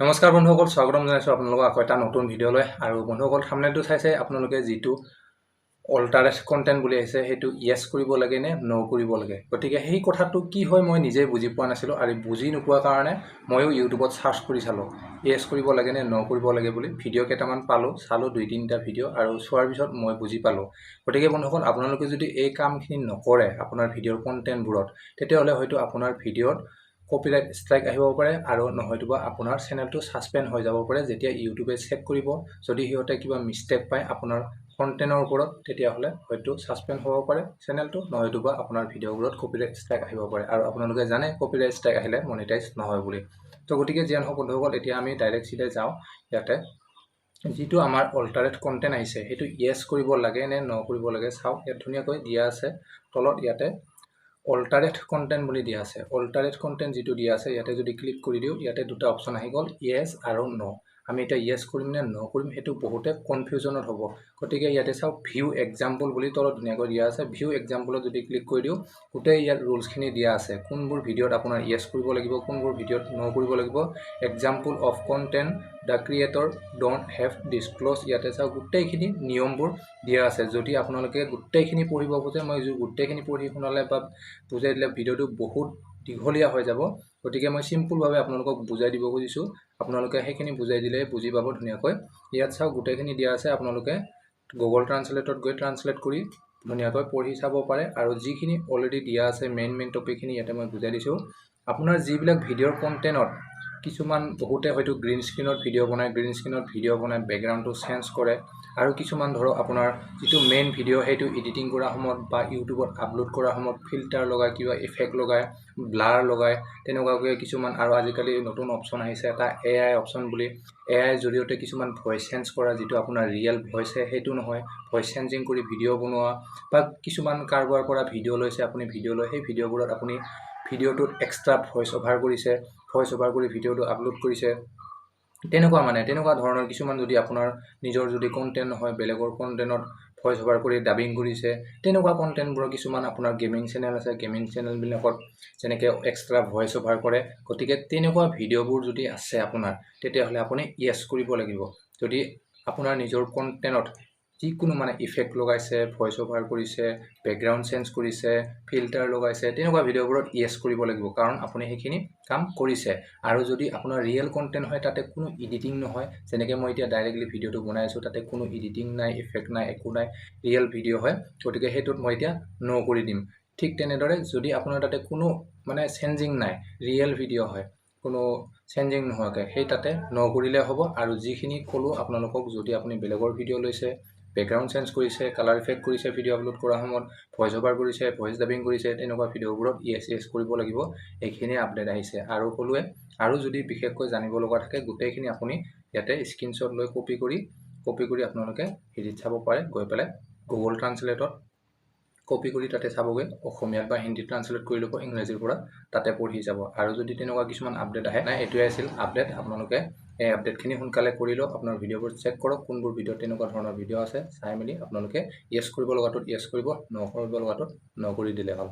নমস্কাৰ বন্ধুসকল, স্বাগতম জনাইছোঁ আপোনালোকক আকৌ এটা নতুন ভিডিঅ'লৈ। আৰু বন্ধুসকল থামনেলটো চাইছে আপোনালোকে যিটো অল্টাৰেট কণ্টেণ্ট বুলি আহিছে, সেইটো য়েছ কৰিব লাগে নে ন' কৰিব লাগে? গতিকে সেই কথাটো কি হয় মই নিজে বুজি পোৱা নাছিলোঁ আৰু বুজি নোপোৱা কাৰণে ময়ো ইউটিউবত চাৰ্চ কৰি চালোঁ। য়েছ কৰিব লাগে নে ন' কৰিব লাগে বুলি ভিডিঅ' কেইটামান পালোঁ, চালোঁ দুই, তিনিটা ভিডিঅ' আৰু চোৱাৰ পিছত মই বুজি পালোঁ। গতিকে বন্ধুসকল, আপোনালোকে যদি এই কামখিনি নকৰে, আপোনাৰ ভিডিঅ'ৰ কণ্টেণ্টবোৰত তেতিয়াহ'লে হয়তো আপোনাৰ ভিডিঅ'ত কপিৰাইট ষ্ট্ৰাইক আহিব পাৰে আৰু নহয়তোবা আপোনাৰ চেনেলটো ছাছপেণ্ড হৈ যাব পাৰে যেতিয়া ইউটিউবে চেক কৰিব। যদি সিহঁতে কিবা মিষ্টেক পায় আপোনাৰ কণ্টেণ্টৰ ওপৰত তেতিয়াহ'লে হয়তো ছাছপেণ্ড হ'ব পাৰে চেনেলটো নহয়তোবা আপোনাৰ ভিডিঅ'বোৰত কপিৰাইট ষ্ট্ৰাইক আহিব পাৰে। আৰু আপোনালোকে জানে কপিৰাইট ষ্ট্ৰাইক আহিলে মনিটাইজ নহয় বুলি। তো গতিকে যিয়ে নহওক বন্ধুসকল এতিয়া আমি ডাইৰেক্ট চিধাই যাওঁ। ইয়াতে যিটো আমাৰ অল্টাৰেট কণ্টেণ্ট আহিছে সেইটো য়েছ কৰিব লাগে নে ন কৰিব লাগে চাওক ইয়াত ধুনীয়াকৈ দিয়া আছে। তলত ইয়াতে অল্টাৰেট কণ্টেণ্ট বুলি দিয়া আছে। অল্টাৰেট কণ্টেণ্ট যিটো দিয়া আছে ইয়াতে যদি ক্লিক কৰি দিওঁ ইয়াতে দুটা অপশ্যন আহি গ'ল য়েছ আৰু ন' আমি এতিয়া য়েছ কৰিম নে ন কৰিম সেইটো বহুতে কনফিউজনত হ'ব। গতিকে ইয়াতে চাওক ভিউ এক্সাম্পল বুলি তলত ধুনীয়াকৈ দিয়া আছে। ভিউ এক্সাম্পলত যদি ক্লিক কৰি দিওঁ গোটেই ইয়াত ৰুলছখিনি দিয়া আছে। কোনবোৰ ভিডিঅ'ত আপোনাৰ য়েছ কৰিব লাগিব কোনবোৰ ভিডিঅ'ত ন কৰিব লাগিব। Example of content the creator don't have disclose ইয়াতে চাওক গোটেইখিনি নিয়মবোৰ দিয়া আছে। যদি আপোনালোকে গোটেইখিনি পঢ়িব খোজে মই গোটেইখিনি পঢ়ি শুনালে বা বুজাই দিলে ভিডিঅ'টো বহুত দীঘলীয়া হৈ যাব। গতিকে মই চিম্পুলভাৱে আপোনালোকক বুজাই দিব খুজিছোঁ। আপোনালোকে সেইখিনি বুজাই দিলে বুজি পাব ধুনীয়াকৈ। ইয়াত চাওক গোটেইখিনি দিয়া আছে। আপোনালোকে গুগল ট্ৰান্সলেটত গৈ ট্ৰান্সলেট কৰি ধুনীয়াকৈ পঢ়ি চাব পাৰে। আৰু যিখিনি অলৰেডি দিয়া আছে মেইন মেইন টপিকখিনি ইয়াতে মই বুজাই দিছোঁ। আপোনাৰ যিবিলাক ভিডিঅ'ৰ কণ্টেণ্টত কিছুমান বহুতে হয়তো গ্ৰীণ স্ক্ৰীণত ভিডিঅ' বনায় গ্ৰীণ স্ক্ৰীণত ভিডিঅ' বনায় বেকগ্ৰাউণ্ডটো চেঞ্জ কৰে। আৰু কিছুমান ধৰক আপোনাৰ যিটো মেইন ভিডিঅ' সেইটো এডিটিং কৰা সময়ত বা ইউটিউবত আপলোড কৰাৰ সময়ত ফিল্টাৰ লগাই কিবা ইফেক্ট লগায় ব্লাৰ লগায় তেনেকুৱাকৈ কিছুমান আৰু আজিকালি নতুন অপশ্যন আহিছে এটা এ আই অপশ্যন বুলি। এ আইৰ জৰিয়তে কিছুমান ভইচ চেঞ্জ কৰা যিটো আপোনাৰ ৰিয়েল ভইচে সেইটো নহয়। ভইচ চেঞ্জিং কৰি ভিডিঅ' বনোৱা বা কিছুমান কাৰোবাৰ পৰা ভিডিঅ' লৈছে আপুনি ভিডিঅ' লৈ সেই ভিডিঅ'বোৰত আপুনি ভিডিঅ'টোত এক্সট্ৰা ভইচ অভাৰ কৰিছে। ভইচ অভাৰ কৰি ভিডিঅ'টো আপলোড কৰিছে। তেনেকুৱা মানে তেনেকুৱা ধৰণৰ কিছুমান যদি আপোনাৰ নিজৰ যদি কণ্টেণ্ট নহয় বেলেগৰ কণ্টেণ্টত ভইচ অভাৰ কৰি ডাবিং কৰিছে তেনেকুৱা কণ্টেণ্টবোৰৰ কিছুমান আপোনাৰ গেমিং চেনেল আছে গেমিং চেনেলবিলাকত যেনেকৈ এক্সট্ৰা ভইচ অভাৰ কৰে গতিকে তেনেকুৱা ভিডিঅ'বোৰ যদি আছে আপোনাৰ তেতিয়াহ'লে আপুনি য়েছ কৰিব লাগিব। যদি আপোনাৰ নিজৰ কণ্টেণ্টত যিকোনো মানে ইফেক্ট লগাইছে ভইচ অভাৰ কৰিছে বেকগ্ৰাউণ্ড চেঞ্জ কৰিছে ফিল্টাৰ লগাইছে তেনেকুৱা ভিডিঅ'বোৰত য়েছ কৰিব লাগিব। কাৰণ আপুনি সেইখিনি কাম কৰিছে। আৰু যদি আপোনাৰ ৰিয়েল কণ্টেণ্ট হয় তাতে কোনো এডিটিং নহয়। যেনেকৈ মই এতিয়া ডাইৰেক্টলি ভিডিঅ'টো বনাই আছোঁ তাতে কোনো এডিটিং নাই ইফেক্ট নাই একো নাই ৰিয়েল ভিডিঅ' হয়। গতিকে সেইটোত মই এতিয়া ন' কৰি দিম। ঠিক তেনেদৰে যদি আপোনাৰ তাতে কোনো মানে চেঞ্জিং নাই ৰিয়েল ভিডিঅ' হয় কোনো চেঞ্জিং নোহোৱাকৈ সেই তাতে ন কৰিলে হ'ব। আৰু যিখিনি ক'লোঁ আপোনালোকক যদি আপুনি বেলেগৰ ভিডিঅ' লৈছে বেকগ্ৰাউণ্ড চেঞ্জ কৰিছে কালাৰ ইফেক্ট কৰিছে ভিডিঅ' আপলোড কৰাৰ সময়ত ভইচ অভাৰ কৰিছে ভইচ ডাবিং কৰিছে তেনেকুৱা ভিডিঅ'বোৰত য়েছ য়েছ কৰিব লাগিব এইখিনি আপডেট আহিছে। আৰু ক'লোৱে আৰু যদি বিশেষকৈ জানিব লগা থাকে গোটেইখিনি আপুনি ইয়াতে স্ক্ৰীনশ্বট লৈ কপি কৰি কপি কৰি আপোনালোকে হেৰিত চাব পাৰে গৈ পেলাই গুগল ট্ৰান্সলেটত কপি কৰি তাতে চাবগৈ। অসমীয়াত বা হিন্দীত ট্ৰান্সলেট কৰি ল'ব, ইংৰাজীৰ পৰা তাতে পঢ়ি যাব। আৰু যদি তেনেকুৱা কিছুমান আপডেট আহে, নাই, এইটোৱে আছিল আপডেট আপোনালোকে এই আপডেটখিনি সোনকালে কৰি লওক। আপোনাৰ ভিডিঅ'বোৰ চেক কৰক, কোনবোৰ ভিডিঅ' তেনেকুৱা ধৰণৰ ভিডিঅ' আছে, চাই মেলি আপোনালোকে য়েছ কৰিব লগাটোত য়েছ কৰিব ন কৰিব লগাটোত ন কৰি দিলে হ'ল।